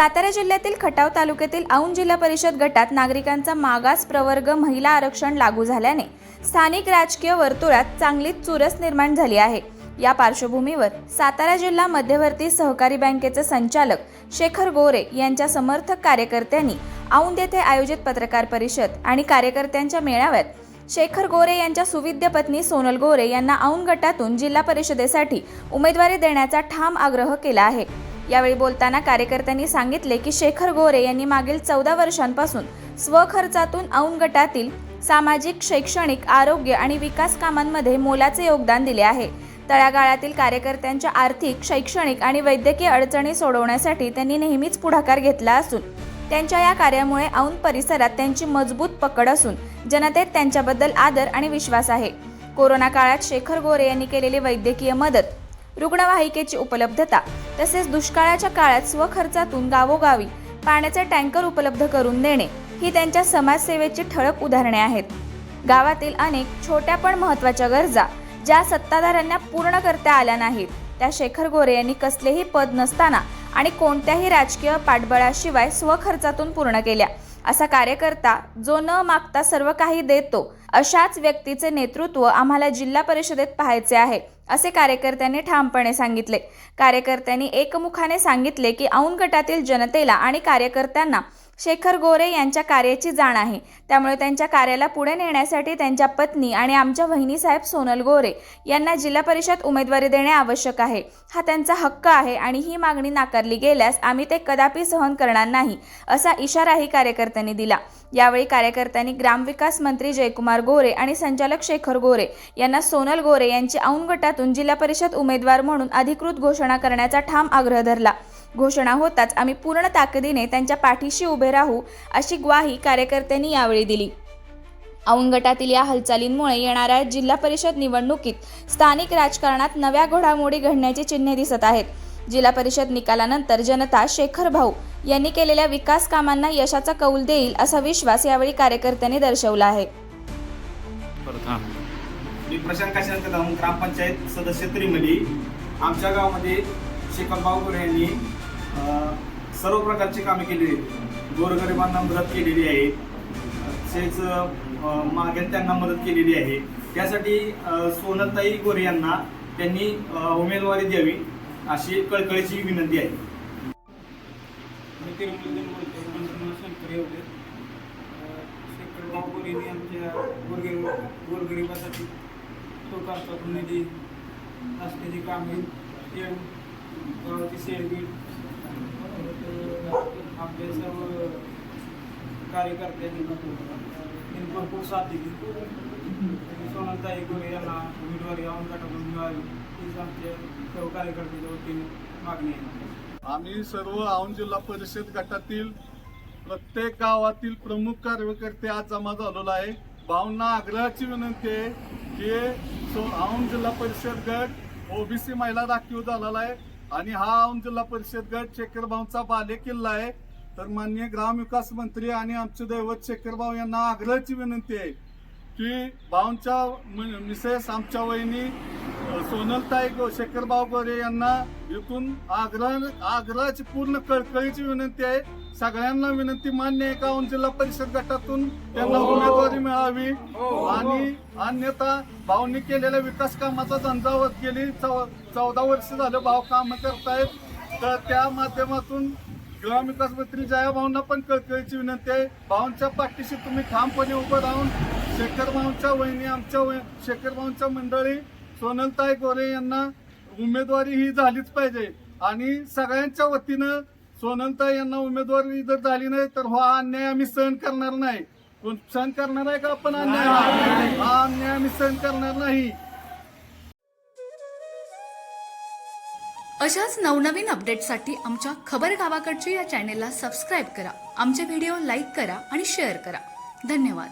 सातारा जिल्ह्यातील खटाव तालुक्यातील औंध जिल्हा परिषद गटात नागरिकांचा मागास प्रवर्ग महिला आरक्षण लागू झाल्याने स्थानिक राजकीय वर्तुळात चांगलीच चुरस निर्माण झाली आहे. या पार्श्वभूमीवर सातारा जिल्हा मध्यवर्ती सहकारी बँकेचे संचालक शेखर गोरे यांच्या समर्थक कार्यकर्त्यांनी औंध येथे आयोजित पत्रकार परिषद आणि कार्यकर्त्यांच्या मेळाव्यात शेखर गोरे यांच्या सुविद्य पत्नी सोनल गोरे यांना औंध गटातून जिल्हा परिषदेसाठी उमेदवारी देण्याचा ठाम आग्रह केला आहे. यावेळी बोलताना कार्यकर्त्यांनी सांगितले की शेखर गोरे यांनी मागील चौदा वर्षांपासून स्वखर्चातून औन गटातील सामाजिक शैक्षणिक आरोग्य आणि विकास कामांमध्ये मोलाचे योगदान दिले आहे. तळागाळातील कार्यकर्त्यांच्या आर्थिक शैक्षणिक आणि वैद्यकीय अडचणी सोडवण्यासाठी त्यांनी नेहमीच पुढाकार घेतला असून त्यांच्या या कार्यामुळे औंध परिसरात त्यांची मजबूत पकड असून जनतेत त्यांच्याबद्दल आदर आणि विश्वास आहे. कोरोना काळात शेखर गोरे यांनी केलेली वैद्यकीय मदत रुग्णवाहिकेची उपलब्धता तसेच दुष्काळाच्या काळात स्वखर्चातून गावोगावी पाण्याचे टँकर उपलब्ध करून देणे ही त्यांच्या समाजसेवेची ठळक उदाहरणे आहेत. गावातील अनेक छोट्या पण महत्त्वाच्या गरजा ज्या सत्ताधाऱ्यांना पूर्ण करता आल्या नाहीत त्या शेखर गोरे यांनी कसलेही पद नसताना आणि कोणत्याही राजकीय पाठबळाशिवाय स्वखर्चातून पूर्ण केल्या. असा कार्यकर्ता जो न मागता सर्व काही देतो अशाच व्यक्तीचे नेतृत्व आम्हाला जिल्हा परिषदेत पाहायचे आहे असे कार्यकर्त्यांनी ठामपणे सांगितले. कार्यकर्त्यांनी एकमुखाने सांगितले की औंध गटातील जनतेला आणि कार्यकर्त्यांना शेखर गोरे यांच्या कार्याची जाण आहे. त्यामुळे त्यांच्या कार्याला पुढे नेण्यासाठी त्यांच्या पत्नी आणि आमच्या वहिनीसाहेब सोनल गोरे यांना जिल्हा परिषद उमेदवारी देणे आवश्यक आहे. हा त्यांचा हक्क आहे आणि ही मागणी नाकारली गेल्यास आम्ही ते कदापि सहन करणार नाही असा इशाराही कार्यकर्त्यांनी दिला. यावेळी कार्यकर्त्यांनी ग्रामविकास मंत्री जयकुमार गोरे आणि संचालक शेखर गोरे यांना सोनल गोरे यांची औंध गटातून जिल्हा परिषद उमेदवार म्हणून अधिकृत घोषणा करण्याचा ठाम आग्रह धरला. घोषणा होताच आम्ही पूर्ण ताकदीने त्यांच्या पाठीशी उभे राहू अशी ग्वाही कार्यकर्त्यांनी यावेळी दिली. औंध गटातील या हालचालींमुळे येणाऱ्या जिल्हा परिषद निवडणुकीत स्थानिक राजकारणात नव्या घडामोडी घडण्याची चिन्हे दिसत आहेत. जिल्हा परिषद निकालानंतर जनता शेखर भाऊ यांनी केलेल्या विकास कामांना यशाचा कौल देईल असा विश्वास यावेळी कार्यकर्त्यांनी दर्शवला आहे. मी प्रशांत काशीनाथ कदम ग्रामपंचायत सदस्य त्रिमली आमच्या गावामध्ये शेखर बावकर यांनी सर्व प्रकारची कामे केली आहेत. गोरगरिबांना मदत केलेली आहे. तसेच अं, मागेल त्यांना मदत केलेली आहे. त्यासाठी सोनताई गोरे यांना त्यांनी उमेदवारी द्यावी अशी कळकळीची विनंती आहे. मी तिरुमलजन बोलतो आमच्या गोरगरीब गोरगरिबासाठी टोकाचा निधी असलेली कामे ती गावाची सर्व कार्यकर्त्यांनी त्यांनी भरपूर साथ दिली सोनलताई गोरे यांना उमेदवारी औंध गटातून मिळावी हीच आमच्या सर्व कार्यकर्त्यांच्या वतीने मागणी आहे आम्ही सर्व औंध जिल्हा परिषद गटातील प्रत्येक गावातील प्रमुख कार्यकर्ते आज जमा झालेलो आहे. भावना आग्रहाची विनंती आहे की सो औंध जिल्हा परिषद गट ओबीसी महिला राखीव झालेला आहे. आणि हा औंध जिल्हा परिषद गट शेखरभाऊंचा बाले किल्ला आहे. तर माननीय ग्रामविकास मंत्री आणि आमचे दैवत शेखरभाऊ यांना आग्रहाची विनंती आहे की भाऊंच्या मिसेस आमच्या वहिनी सोनलताई गो शेखरभाऊ गोरे यांना इथून आग्रह आग्रहाची पूर्ण कळकळीची विनंती आहे. सगळ्यांना विनंती मान्य आहे का? जिल्हा परिषद गटातून त्यांना उमेदवारी मिळावी. आणि अन्यथा भाऊंनी केलेल्या विकास कामाचा झंझावत गेली. चौ- चौदा वर्ष झालं भाऊ काम करतायत. तर त्या माध्यमातून ग्रामविकास मंत्री जया भाऊंना पण कळकळीची विनंती आहे. भाऊंच्या पाठीशी तुम्ही ठामपणे उभं राहून शेखर भाऊंच्या वहिनी आमच्या शेखर भाऊंच्या मंडळी सोनलताई गोरे यांना उमेदवारी ही झालीच पाहिजे. आणि सगळ्यांच्या वतीनं सोनलताई यांना उमेदवारी जर झाली नाही तर हा अन्याय आम्ही सहन करणार नाही. कोण सहन करणार आहे का आपण अन्याय? हा? हा अन्याय आम्ही सहन करणार नाही. अशाच नवनवीन अपडेटसाठी आमच्या खबर गावाकडच्या या चॅनेलला सबस्क्राईब करा. आमचे व्हिडिओ लाईक करा आणि शेअर करा. धन्यवाद.